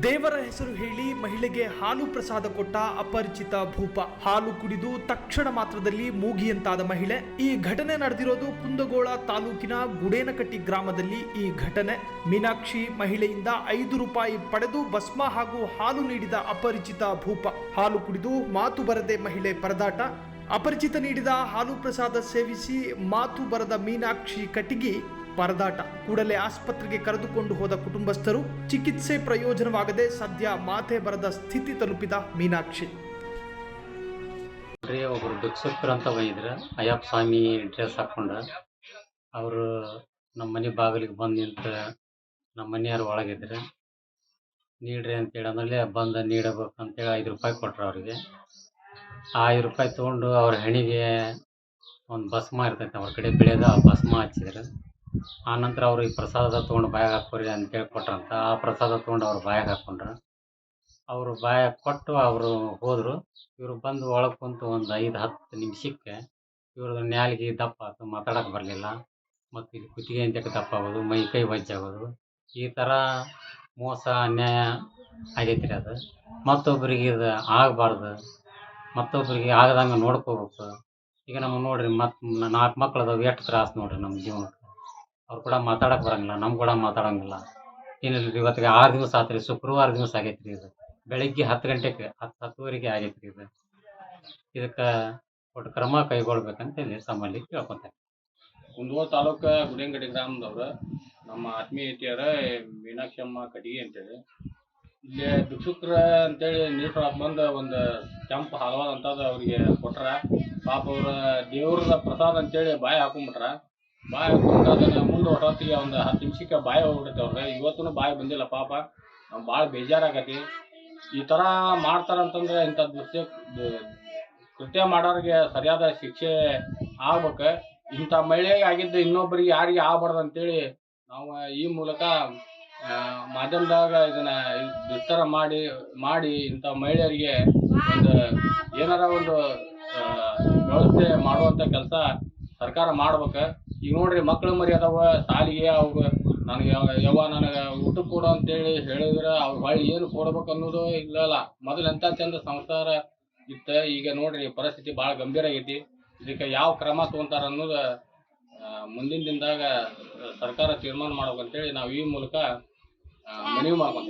ದೇವರ ಹೆಸರು ಹೇಳಿ ಮಹಿಳೆಗೆ ಹಾಲು ಪ್ರಸಾದ ಕೊಟ್ಟ ಅಪರಿಚಿತ ಭೂಪ. ಹಾಲು ಕುಡಿದು ತಕ್ಷಣ ಮಾತ್ರದಲ್ಲಿ ಮೂಗಿಯಂತಾದ ಮಹಿಳೆ. ಈ ಘಟನೆ ನಡೆದಿರೋದು ಕುಂದಗೋಳ ತಾಲೂಕಿನ ಗುಡೇನಕಟ್ಟಿ ಗ್ರಾಮದಲ್ಲಿ ಈ ಘಟನೆ. ಮೀನಾಕ್ಷಿ ಮಹಿಳೆಯಿಂದ ಐದು ರೂಪಾಯಿ ಪಡೆದು ಭಸ್ಮ ಹಾಗೂ ಹಾಲು ನೀಡಿದ ಅಪರಿಚಿತ ಭೂಪ. ಹಾಲು ಕುಡಿದು ಮಾತು ಬರದೆ ಮಹಿಳೆ ಪರದಾಟ. ಅಪರಿಚಿತ ನೀಡಿದ ಹಾಲು ಪ್ರಸಾದ ಸೇವಿಸಿ ಮಾತು ಬರದ ಮೀನಾಕ್ಷಿ ಕಟಿಗಿ ಪರದಾಟ. ಕೂಡಲೇ ಆಸ್ಪತ್ರೆಗೆ ಕರೆದುಕೊಂಡು ಹೋದ ಕುಟುಂಬಸ್ಥರು ಚಿಕಿತ್ಸೆ ಪ್ರಯೋಜನವಾಗದೆ ಸದ್ಯ ಮಾತೆ ಬರದ ಸ್ಥಿತಿ ತಲುಪಿದ ಮೀನಾಕ್ಷಿ. ಒಬ್ಬರು ಭಿಕ್ಷುಕರು ಅಂತ ಬಂದಿದ್ರು. ಅಯ್ಯಪ್ಪ ಸ್ವಾಮಿ ಡ್ರೆಸ್ ಹಾಕೊಂಡ. ಅವರು ನಮ್ಮ ಮನೆ ಬಾಗಿಲಿಗೆ ಬಂದು ನಿಂತ ನಮ್ಮ ಮನೆಯವ್ರು ಒಳಗಿದ್ರ. ನೀಡ್ರಿ ಅಂತೇಳಿ ಆಮೇಲೆ ನೀಡಬೇಕು ನೀಡಬೇಕಂತೇಳಿ ಐದು ರೂಪಾಯಿ ಕೊಟ್ರು ಅವ್ರಿಗೆ. ಆ ರೂಪಾಯಿ ತೊಗೊಂಡು ಅವ್ರ ಹೆಣಿಗೆ ಒಂದು ಭಸ್ಮ ಇರ್ತೈತೆ, ಅವ್ರ ಕಡೆ ಬೆಳೆದ ಆ ಭಸ್ಮ ಹಚ್ಚಿದ್ರು. ಆ ನಂತರ ಅವ್ರು ಈ ಪ್ರಸಾದ ತೊಗೊಂಡು ಬಾಯಾಗ ಹಾಕೋರಿ ಅಂತೇಳಿ ಕೊಟ್ರಂತ ಆ ಪ್ರಸಾದ ತೊಗೊಂಡು ಅವ್ರು ಬಾಯಾಗ ಹಾಕೊಂಡ್ರು. ಅವರು ಬಾಯಾಗ ಕೊಟ್ಟು ಅವರು ಹೋದರು. ಇವರು ಬಂದು ಒಳಗೆ ಕುಂತು ಒಂದು ಐದು, ಹತ್ತು ನಿಮಿಷಕ್ಕೆ ಇವ್ರದ್ದು ನ್ಯಾಲಿಗೆ ದಪ್ಪ ಆಯ್ತು ಮಾತಾಡಕ್ಕೆ ಬರಲಿಲ್ಲ. ಮತ್ತು ಇಲ್ಲಿ ಕುತ್ತಿಗೆ ಅಂತ ದಪ್ಪ ಆಗೋದು, ಮೈ ಕೈ ವಜ್ಜಾಗೋದು ಈ ಥರ ಮೋಸ, ಅನ್ಯಾಯ ಆಗೈತೆ ರೀ ಅದು. ಮತ್ತೊಬ್ಬರಿಗೆ ಇದು ಆಗಬಾರ್ದು. ಮತ್ತೊಬ್ಬರಿಗೆ ಆಗದಂಗೆ ನೋಡ್ಕೋಬೇಕು. ಈಗ ನಮಗೆ ನೋಡ್ರಿ ಮತ್ತು ನಾಲ್ಕು ಮಕ್ಳು ಅದಾವೆ, ಎಷ್ಟು ತ್ರಾಸು ನೋಡ್ರಿ ನಮ್ಮ ಜೀವನಕ್ಕೆ ಅವ್ರು ಕೂಡ ಮಾತಾಡಕ್ಕೆ ಬರಂಗಿಲ್ಲ ನಮ್ಮ ಕೂಡ ಮಾತಾಡಂಗಿಲ್ಲ. ಏನಿಲ್ಲ ಇವತ್ತಿಗೆ ಆರು ದಿವಸ ಆತ್ರಿ, ಶುಕ್ರವಾರ ದಿವಸ ಆಗೈತೆ ರೀ ಇದು. ಬೆಳಿಗ್ಗೆ ಹತ್ತು ಗಂಟೆಗೆ ಹತ್ತು ಹತ್ತುವರೆಗೆ ಆಗೈತೆ ರೀ ಇದು. ಇದಕ್ಕೆ ಒಟ್ಟು ಕ್ರಮ ಕೈಗೊಳ್ಬೇಕಂತ ಹೇಳಿ ತಮ್ಮಲ್ಲಿ ಕೇಳ್ಕೊತಾರೆ ಕುಂದಗೋಳ ತಾಲೂಕ ಗುಡಿಯಂಗಡಿ ಗ್ರಾಮದವ್ರು ನಮ್ಮ ಆತ್ಮೀಯತೆಯರ ಮೀನಾಕ್ಷಮ್ಮ ಕಟಿಗೆ ಅಂತೇಳಿ. ಇಲ್ಲಿ ಭಿಕ್ಷುಕ್ರ ಅಂತೇಳಿ ನೀರು ಬಂದು ಒಂದು ಕೆಂಪು ಹಲವಾರು ಅಂತದ ಅವರಿಗೆ ಕೊಟ್ರ. ಪಾಪ ಅವ್ರ ದೇವ್ರದ ಪ್ರಸಾದ ಅಂತೇಳಿ ಬಾಯಿ ಹಾಕೊಂಡ್ಬಿಟ್ರ ಬಾಯಿ ಹಾಕೊಂಡು ಅದನ್ನ ಮುಂದೆ ಹೊತ್ತಿಗೆ ಒಂದು ಹತ್ತು ನಿಮಿಷಕ್ಕೆ ಬಾಯಿ ಹೋಗ್ಬಿಡುತ್ತೆ ಅವ್ರಿಗೆ. ಇವತ್ತೂ ಬಾಯಿ ಬಂದಿಲ್ಲ ಪಾಪ. ಭಾಳ ಬೇಜಾರಾಗತಿ. ಈ ಥರ ಮಾಡ್ತಾರಂತಂದ್ರೆ ಇಂಥ ದೃಶ್ಯ ಕೃತ್ಯ ಮಾಡೋರಿಗೆ ಸರಿಯಾದ ಶಿಕ್ಷೆ ಆಗ್ಬೇಕು. ಇಂಥ ಮಹಿಳೆಗೆ ಆಗಿದ್ದು ಇನ್ನೊಬ್ಬರಿಗೆ ಯಾರಿಗೆ ಆಗ್ಬಾರ್ದು ಅಂತೇಳಿ ನಾವು ಈ ಮೂಲಕ ಮಾಧ್ಯಮದಾಗ ಇದನ್ನ ಬಿತ್ತರ ಮಾಡಿ ಮಾಡಿ ಇಂಥ ಮಹಿಳೆಯರಿಗೆ ಒಂದು ಏನಾರ ಒಂದು ವ್ಯವಸ್ಥೆ ಮಾಡುವಂಥ ಕೆಲಸ ಸರ್ಕಾರ ಮಾಡ್ಬೇಕು. ಈಗ ನೋಡ್ರಿ ಮಕ್ಕಳು ಮರಿ ಅದಾವ, ಸಾಲಿಗೆ ಅವಾಗ ನನಗೆ ಯಾವ ನನಗೆ ಊಟ ಕೊಡು ಅಂತೇಳಿ ಹೇಳಿದ್ರೆ ಅವ್ರು ಹೊಳ್ಳಿ ಏನು ಕೊಡ್ಬೇಕು ಅನ್ನೋದು ಇಲ್ಲಲ್ಲ. ಮೊದಲು ಎಂಥ ಚಂದ ಸಂಸಾರ ಇತ್ತು, ಈಗ ನೋಡ್ರಿ ಪರಿಸ್ಥಿತಿ ಭಾಳ ಗಂಭೀರ ಆಗೈತಿ. ಇದಕ್ಕೆ ಯಾವ ಕ್ರಮ ತಗೊಂತಾರ ಅನ್ನೋದು ಮುಂದಿನ ದಿನದಾಗ ಸರ್ಕಾರ ತೀರ್ಮಾನ ಮಾಡ್ಬೇಕಂತೇಳಿ ನಾವು ಈ ಮೂಲಕ 啊，没有麻烦。